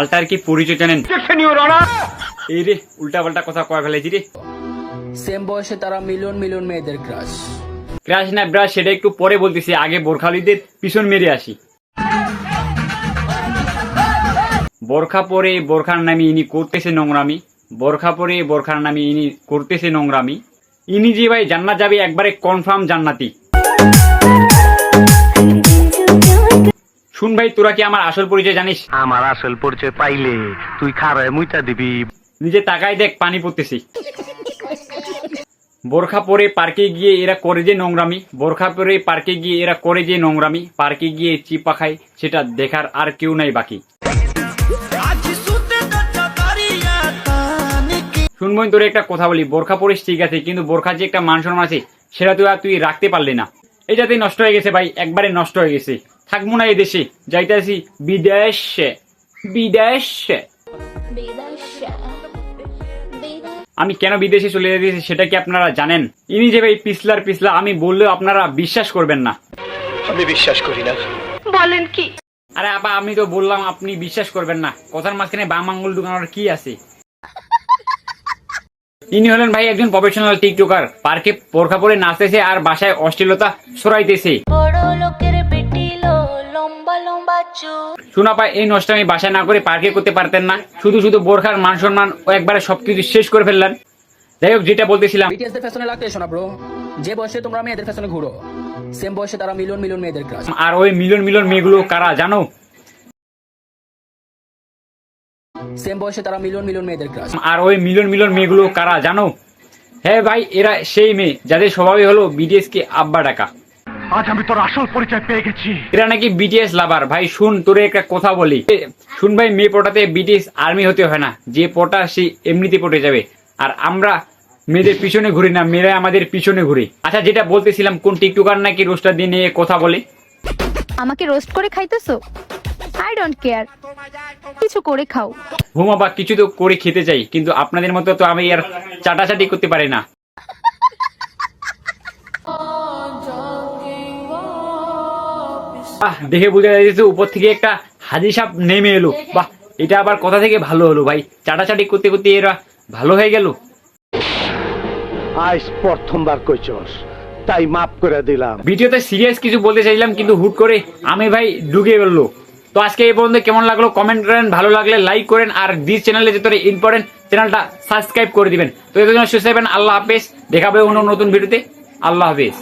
মালটার কি পরিচয় জানেন? এই রে উল্টা পাল্টা কথা কয় ফেলেছি রে। সেম বয়সে তারা মিলিয়ন মিলিয়ন মেয়েদের ক্রাশ ক্রাশ না ব্রাশ সেটা একটু পরে বলতেছি আগে বোরখালিদের পিছন মেরে আসি। বোরখা পরে বোরখার নামে ইনি করতেছে নোংরামি বোরখা পরে বোরখার নামে ইনি করতেছে নোংরামি। ইনি যে ভাই জান্নাত যাবে একবারে কনফার্ম জান্নাতি। শুন ভাই তোরা কি আমার আসল পরিচয় জানিস? আমার আসল পরিচয় পাইলে তুই খারায় মুইটা দিবি। নিজে তাকাই দেখ পানি পড়তেছি। বোরখা পরে পার্কে গিয়ে এরা করে যে নোংরামি বোরখা পরে পার্কে গিয়ে এরা করে যে নোংরামি পার্কে গিয়ে চিপা খায় সেটা দেখার আর কেউ নাই বাকি। শুন শুনবই তোর একটা কথা বলি বোরখা পরিস ঠিক আছে কিন্তু বোরখা যে একটা মান সম্মান আছে সেটা তুই আর তুই রাখতে পারলি না। এটাতেই নষ্ট হয়ে গেছে ভাই একবারে নষ্ট হয়ে গেছে। থাকব না এই দেশে। যাইতে আসি বিদেশে। বিদেশে। আমি কেন বিদেশে চলে যেতেছি সেটা কি আপনারা জানেন? ইনি যে ভাই পিছলার পিছলা আমি বললেও আপনারা বিশ্বাস করবেন না। আমি বিশ্বাস করি না। বলেন কি? আরে আপা আমি তো বললাম আপনি বিশ্বাস করবেন না। কথার মাঝখানে বাম আঙ্গুল ঢুকানোর কি আছে? ইনি হলেন ভাই একজন প্রফেশনাল টিকটকার পার্কে পরখা পরে নাচতেছে আর বাসায় অশ্লীলতা সরাইতেছে পায় এই নষ্ট আমি বাসায় না করে পার্কে করতে পারতেন না। শুধু শুধু বোরখার মান সম্মান একবারে সবকিছু শেষ করে ফেললেন। যাই হোক যেটা বলতেছিলাম বিটিএস দের ফ্যাশনে লাগতে এসো ব্রো যে বয়সে তোমরা মেয়েদের ফ্যাশনে ঘুরো সেম বয়সে তারা মিলিয়ন মিলিয়ন মেয়েদের ক্রাশ আর ওই মিলিয়ন মিলিয়ন মেয়েগুলো কারা জানো? সেম বয়সে তারা মিলিয়ন মিলিয়ন মেয়েদের ক্রাশ আর ওই মিলিয়ন মিলিয়ন মেয়েগুলো কারা জানো? হ্যাঁ ভাই এরা সেই মেয়ে যাদের স্বভাবই হলো বিটিএস কে আব্বা ডাকা। আজ আমি তোর আসল পরিচয় পেয়ে গেছি। এরা নাকি বিটিএস লাভার ভাই শুন তোরে একটা কথা বলি। শুন ভাই মেয়ে পটাতে বিটিএস আর্মি হতে হয় না। যে পটা সে এমনিতে পটে যাবে। আর আমরা মেয়েদের পিছনে ঘুরি না মেয়েরা আমাদের পিছনে ঘুরি। আচ্ছা যেটা বলতেছিলাম কোন টিকটকার নাকি রোস্টার দিয়ে নিয়ে কথা বলে? আমাকে রোস্ট করে খাইতেছো? আই ডোন্ট কেয়ার কিছু করে খাও। ঘুমা বা কিছু তো করে খেতে চাই কিন্তু আপনাদের মতো তো আমি আর চাটাচাটি করতে পারি না। বাহ দেখে বোঝা যাচ্ছে উপর থেকে একটা হাজি সাপ নেমে এলো। বাহ এটা আবার কথা থেকে ভালো হলো ভাই। চাটাচাটি করতে করতে এরা ভালো হয়ে গেল। আজ প্রথমবার কইছস তাই মাফ করে দিলাম। ভিডিওতে সিরিয়াস কিছু বলতে চাইলাম কিন্তু হুট করে আমি ভাই ঢুকে বলল তো আজকে এই পর্যন্ত কেমন লাগল কমেন্ট করেন ভালো লাগলে লাইক করেন আর দিস চ্যানেলে যেতে ইম্পর্টেন্ট চ্যানেলটা সাবস্ক্রাইব করে দিবেন। তো এর জন্য সুস্থ আল্লাহ হাফেজ। দেখাবে অন্য নতুন ভিডিওতে আল্লাহ হাফেজ।